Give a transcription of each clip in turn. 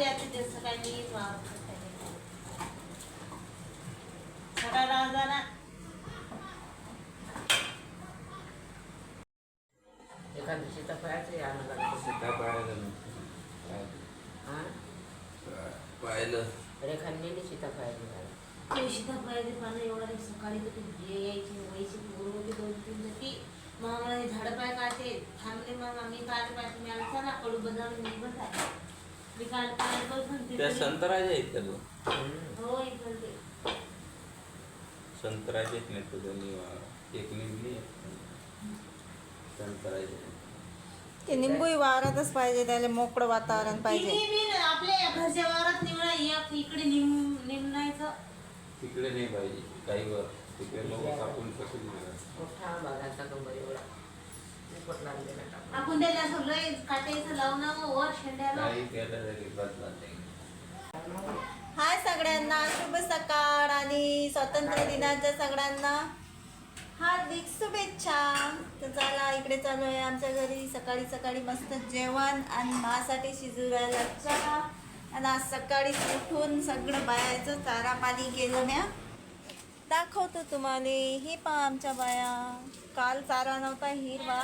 दे आता ते सकाळी मी वावर करते. सकाळी राहू जा ना. एखादं सीताफळाचं. हा? पाहिलं. रेखांनी नेली पाहिजे पानं एवढा रे सकाळी तर ते यायची व्हायची पोरं होती दोन तीन तर ती मग मला हे झाडं पाय काढते. थांबले मग आम्ही काढले पाय तुम्ही आला चला कडू बदाम मी मी पाय बसून त्या तिथे संत्र्याच्या आहेत का तू? हो आहेत नाही तुझं निवा एक निघली. संत्र्याचे ते निंबूही वावरातच पाहिजे त्याला मोकळं वातावरण पाहिजे. तिन्ही बी ना आपल्या घरच्या वावरात निवडा एक इकडे निम निमणायचं तिकडे नाही पाहिजे काही वर. तिकडे लोक कापून कसं मुकट लागलेला टाकून. आपण त्याला असं लय काटायचं लावून वर शेंड्याला काही केलं तरी बदलत नाही. हाय सगळ्यांना शुभ सकाळ आणि स्वातंत्र्य दिनाच्या सगळ्यांना. हार्दिक शुभेच्छा. तर चला इकडे चालू आहे आमच्या घरी. सकाळी सकाळी मस्त जेवण आणि माझ्यासाठी शिजवायला चहा. आणि आज सकाळी उठून सगळं बायाचं चारा पाणी केलं म्या. दाखवतो तुम्हाला. ही पहा आमच्या बाया. काल चारा नव्हता हिरवा.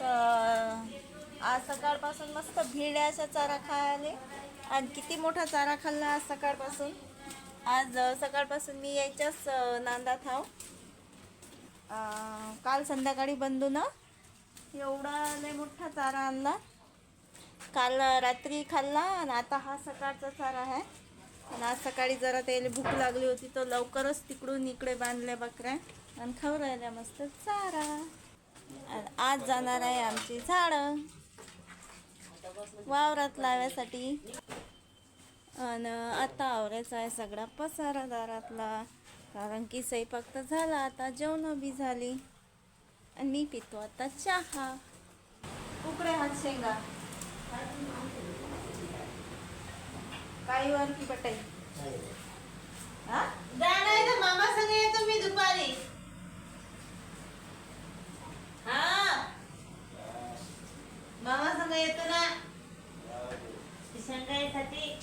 तर आज सकाळपासून मस्त भिड्याचा चारा खायले. आणि किती मोठा चारा खाल्ला आज सकाळपासून. आज सकाळपासून मी यायच्याच नांदा नांदात हाव. काल संध्याकाळी बंधू ना एवढा लय मोठा चारा आणला. काल रात्री खाल्ला आणि आता हा सकाळचा चारा आहे. आणि आज सकाळी जरा त्याला भूक लागली होती तर लवकरच तिकडून इकडे बांधल्या बकऱ्या. आणि खाऊ राहिल्या मस्त चारा. आणि आज जाणार आहे आमची झाडं. वावरात लावायसाठी. आणि आता आवरायचा आहे सगळा पसारा दारातला. कारण की स्वयंपाक तर झाला आता जेवण बी झाली. आणि मी पितो आता चहा. उकडे हात शेंगा. काही वर की पटाई हा? जाणार तर मामा संग येतो मी दुपारी. हा. मामा संग येतो ना. शंकाईसाठी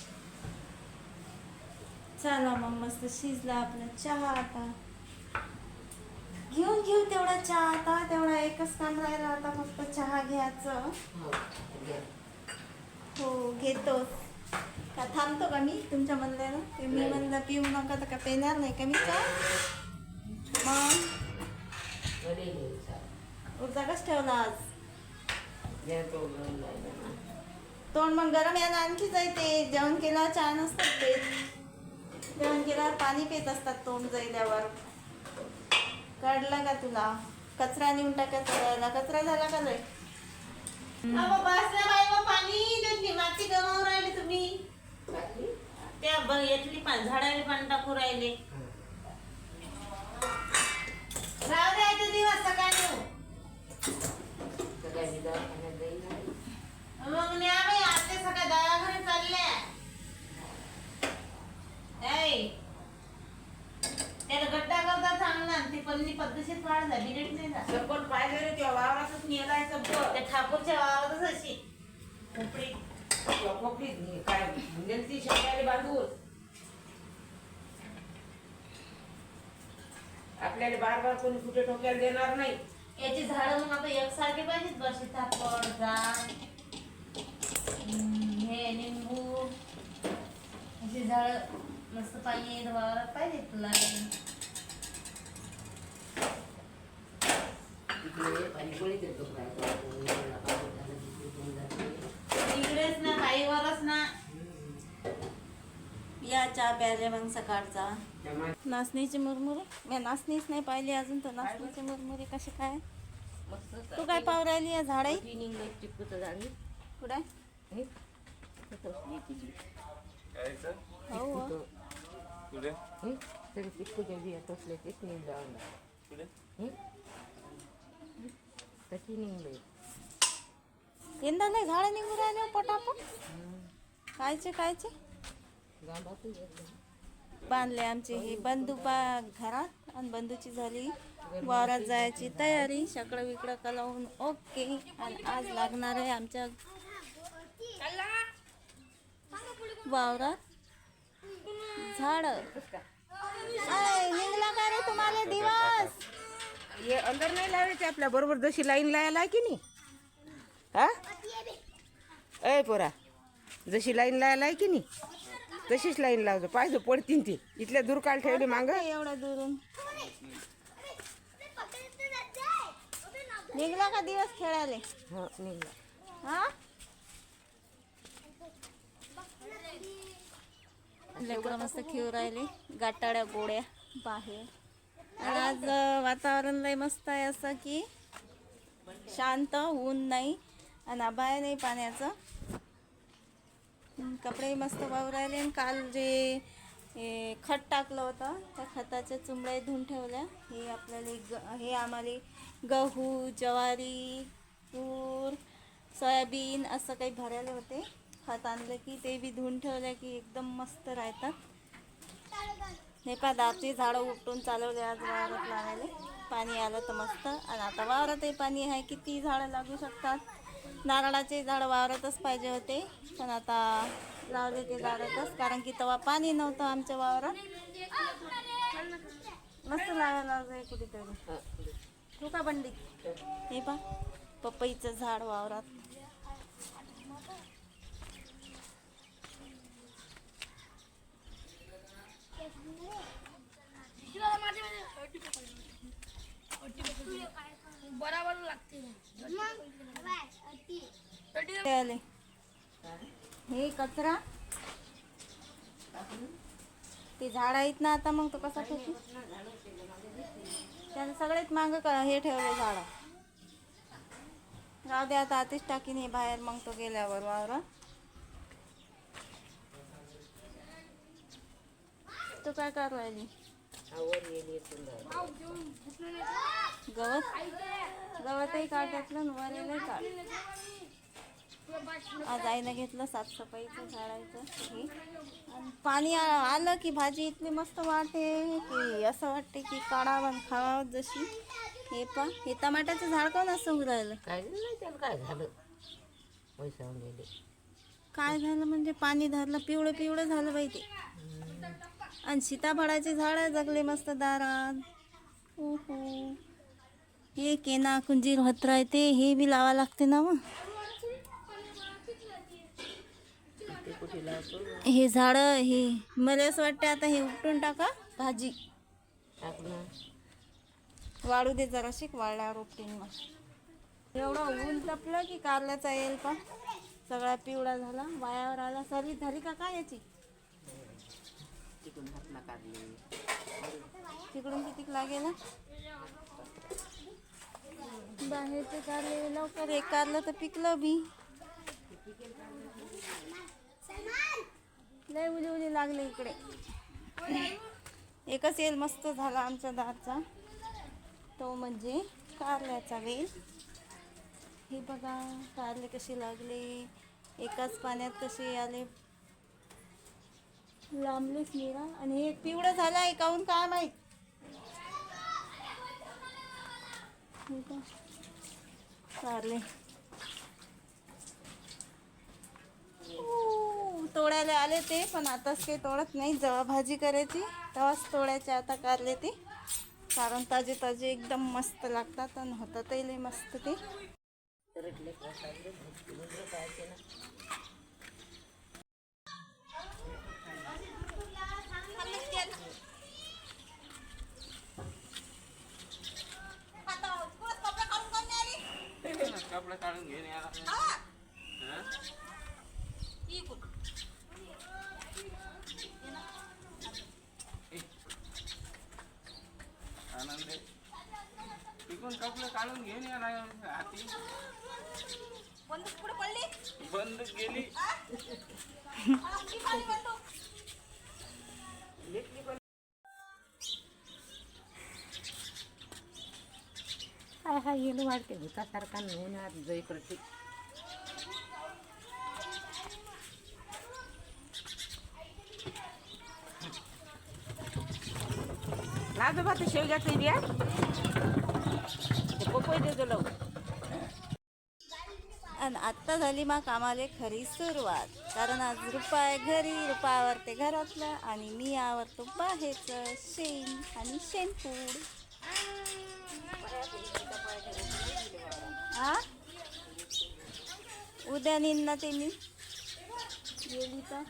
चला मग मस्त शिजला आपला चहा आता. घेऊन घेऊ तेवढा चहा आता. तेवढा एकच काम राहिला आता फक्त चहा घ्यायचं. हो, घे. का थांबतो का मी तुमच्या म्हणल्यानं ते मी म्हणलं पिऊ नका तर का पेणार नाही का मी? चहा मग. ऊर्जा कस ठेवला आज. तोंड मग गरम यानं आणखी जायते जेवण केल्यावर चहा नसतात ते. जेवण केल्यावर पाणी पित असतात तोंड जायल्यावर कळलं का तुला? कचरा नेऊन टाकायचा कचरा झाला का लय? त्या यातली पान झाडाला पाणी टाकू राहिले. राहू द्यायचे दिवस सकाळी सगळ्यांनी दवाखान्यात जाईल ना. मग न्या बाई आते सकाळी दवाखान्यात चालल्या ऐ, त्याला गड्डा करता चांगला आणि ती पल्ली पद्धतशीर पाड झाली नीट नाही झाली. सगळं पाहिलं रे तेव्हा वावरातच नेलाय सगळं. त्या ठाकूरच्या वावरातच अशी खोपडी तेव्हा कोपरीत ने- काय नेलती शेंगाले बांधून आपल्याला बार बार कोणी कुठे ठोक्याला देणार नाही. याची झाडं मग आता एकसारखे पाहिजेत बा सीताफळ जाम हम्म, हे लिंबू. अशी झाडं मस्त पाणी वावरात पाहिजे तुला तिकडे पाणी कोणी देतो काय कोणी कोणाला पाणी झालं, तिकडे कोणी जाते. इकडेच ना काही वरच ना या चहा प्यायले मग सकाळचा नाचणीची मुरमुरे मी नाचणीच नाही पाहिली अजून तर नाचणीची मुरमुरे कसे काय तू काय पाहू राहिली या झाडही ट्रेनिंग चिपकूचं झाली कुठे हे? हे तसली हो हो. चिपकूचं. कुठे येत असले चिपकूच्या बिया तसले तेच निघालं तशी निघले यंदा नाही झाडं निघून राहिले हो पटापट कायचे कायचे बांधले आमचे हे बंधू बा घरात आणि बंधूची झाली वावरात जायची तयारी. सकडं विकडं कलावून ओके. आणि आज लागणार आहे आमच्या वावरात झाड. निघला का रे तुम्हाला दिवस? हे अंदर नाही लावायचे आपल्या बरोबर जशी लाईन लावायला की नाही? हा? ए पोरा जशी लाईन लावायला की नाही? तशीच लाईन लावतो. पाहिजे पडतीन ती. इथल्या दूर काल ठेवली मांग. एवढ्या दुरून. निघला का दिवस खेळाले हो निघला. हा? लेकरं मस्त खेळू राहिले. गाटाड्या गोड्या बाहेर. आणि आज वातावरण लय मस्त आहे असं की शांत ऊन नाही आणि आभाळ नाही पाण्याचं. कपडे मस्त वाहू राहिले आणि काल जे हे, खत टाकलं होतं त्या खताच्या चुंबड्या धुवून ठेवल्या हे आपल्याला ग हे आम्हाला गहू ज्वारी तूर सोयाबीन असं काही भरायला होते. खत आणलं की ते बी धुवून ठेवलं की एकदम मस्त राहतात. हे पा दारची झाडं उपटून चालवले आज वावरात लावायला. पाणी आलं तर मस्त. आणि आता वावरातही पाणी आहे किती झाडं लागू शकतात? नारळाचे झाडं वावरातच पाहिजे होते. पण आता लावले ते झाडातच कारण की तेव्हा पाणी नव्हतं आमच्या वावरात. मस्त लावायला लावलंय कुठेतरी. तू का बंडी? हे पा पपईचं झाड वावरात बराबर लागते ते आले हे कचरा. ते झाड आहेत ना आता मग तो कसा ठेवतो त्यानं सगळेच मांग हे ठेवले झाड. राहू दे आता आतीच टाकीन हे बाहेर मग तो गेल्यावर वावर. तू काय करू राहिली? गवत? गवतही काढतातलं वरेलही काढ आज आईनं घेतलं साफसफाईचं झाडायचं. हे पाणी आ- आलं की भाजी इतकी मस्त वाटते की असं वाटते की काढावं खावावं जशी. हे पा हे टमाट्याचं झाड कोण असं होऊ राहिलं काय त्याला काय झालं? पैसा गेले. काय झालं म्हणजे पाणी धरलं पिवळं पिवळं झालं बाई ते. आणि सीताफळाचे झाड जगले मस्त दारात. ओहो हे केना कुंजीर होत राहते हे बी लावा लागते ना मग ते कुठे लावतो हे झाडं हे मला असं वाटतं आता हे उपटून टाका भाजी. वाढू दे जराशी वाढल्यावर उपटीन मग. एवढं ऊन तपलं की कारल्याचा येईल पण. सगळा पिवळा झाला वायावर आला. सर्विस झाली का काय याची? तिकडून हातला काढले तिकडून किती लागेल? बाहेरचे कारले लवकर एक कारलं तर पिकलं बी. लय उली उली लागले इकडे. एकच येल मस्त झाला आमच्या दारचा तो म्हणजे कारल्याचा वेल. हे बघा कारले कसे लागले. एकाच पाण्यात कसे आले. लांबलेच निरा आणि हे पिवळं झालं आहे काहून काय माहीत? का? कारले. तोडायला आले ते पण आताच काही तोडत नाही. जेव्हा भाजी करायची तेव्हाच तोडायचे आता कारले ते. कारण ताजे ताजे एकदम मस्त लागतात आणि होतातही लय मस्त ते. काढून घेऊन तिकडून कपडे काढून घेऊन यायला हाती. बंद गेली. हा हा येणं वाढते भूतासारखा उन्हात जय करते लाजोबा ते शेवग्याचं द्या ते पपई देतो लव आणि आत्ता झाली मग कामाले खरी सुरुवात. कारण आज रुपा आहे घरी रुपा आवरते घरातलं आणि मी आवरतो बाहेरचं. शेण आणि शेणपूड. हा उद्या नेईन ना ते मी. गेली तर.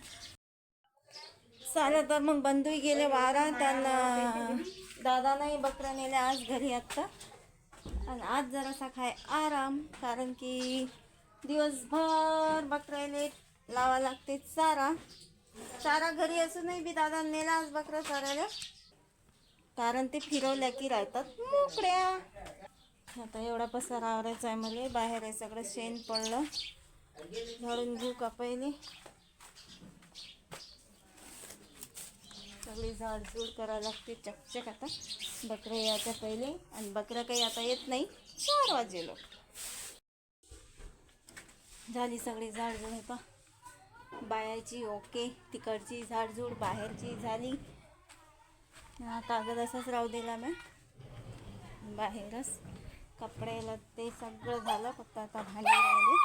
चालेल तर मग बंधूही गेले वारा. त्यांना दादा नाही बकरा नेले आज घरी आत्ता. आणि आज जरासा खाय आराम. कारण की दिवसभर बकरायले लावा लागते चारा. चारा घरी असूनही बी दादा नेला आज बकरा चारायला कारण ते फिरवल्या की राहतात मोकड्या आता एवढा पसारा आवरायचा आहे मला. बाहेर आहे सगळं शेण पडलं. झाडून घेऊ का पहिले? सगळी झाडझूड करावं लागते. चकचक आता. बकऱ्या यायच्या पहिले. आणि बकऱ्या काही आता येत नाही. चार वाजे लोक. झाली सगळी झाडझूड हे पा बायाची ओके तिकडची झाडझूड बाहेरची झाली. कागद असाच राहू दिला मी बाहेरच कपड्याला ते सगळं झालं फक्त आता भांडी राहिले.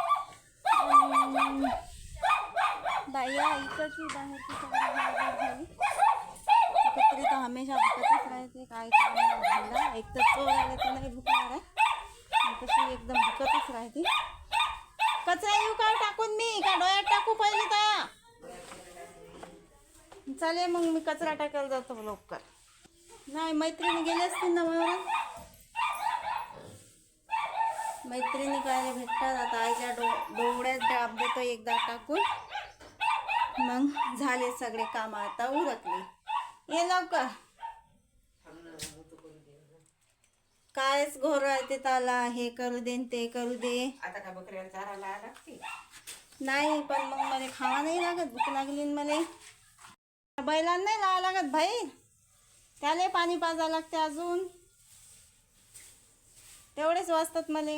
बाया इकडची बाहेरची सगळी झाडझूड झाली. कुत्री तर हमेशा भुकतच राहते काय काम नाही झालं. एक तर चोर आले तर नाही भुकणार आहे. तशी एकदम भुकतच राहते कचरा येऊ काय टाकून मी का डोळ्यात टाकू पहिले तर चालेल मग मी कचरा टाकायला जातो लवकर. नाही मैत्रिणी गेली असतील ना वयावर मैत्रिणी काय भेटतात? आता आईच्या डो डोळ्यात डाब देतो एकदा टाकून. मग झाले सगळे काम आता उरकले. ये लवकर. कायच घोर राहते त्याला हे करू दे ते करू दे. आता का बकऱ्याला लागते? नाही पण मग मला खावा नाही लागत भूक लागली मला. बैलांना नाही लावा लागत भाई. त्याला पाणी पाजा लागते अजून. तेवढेच वाचतात मला.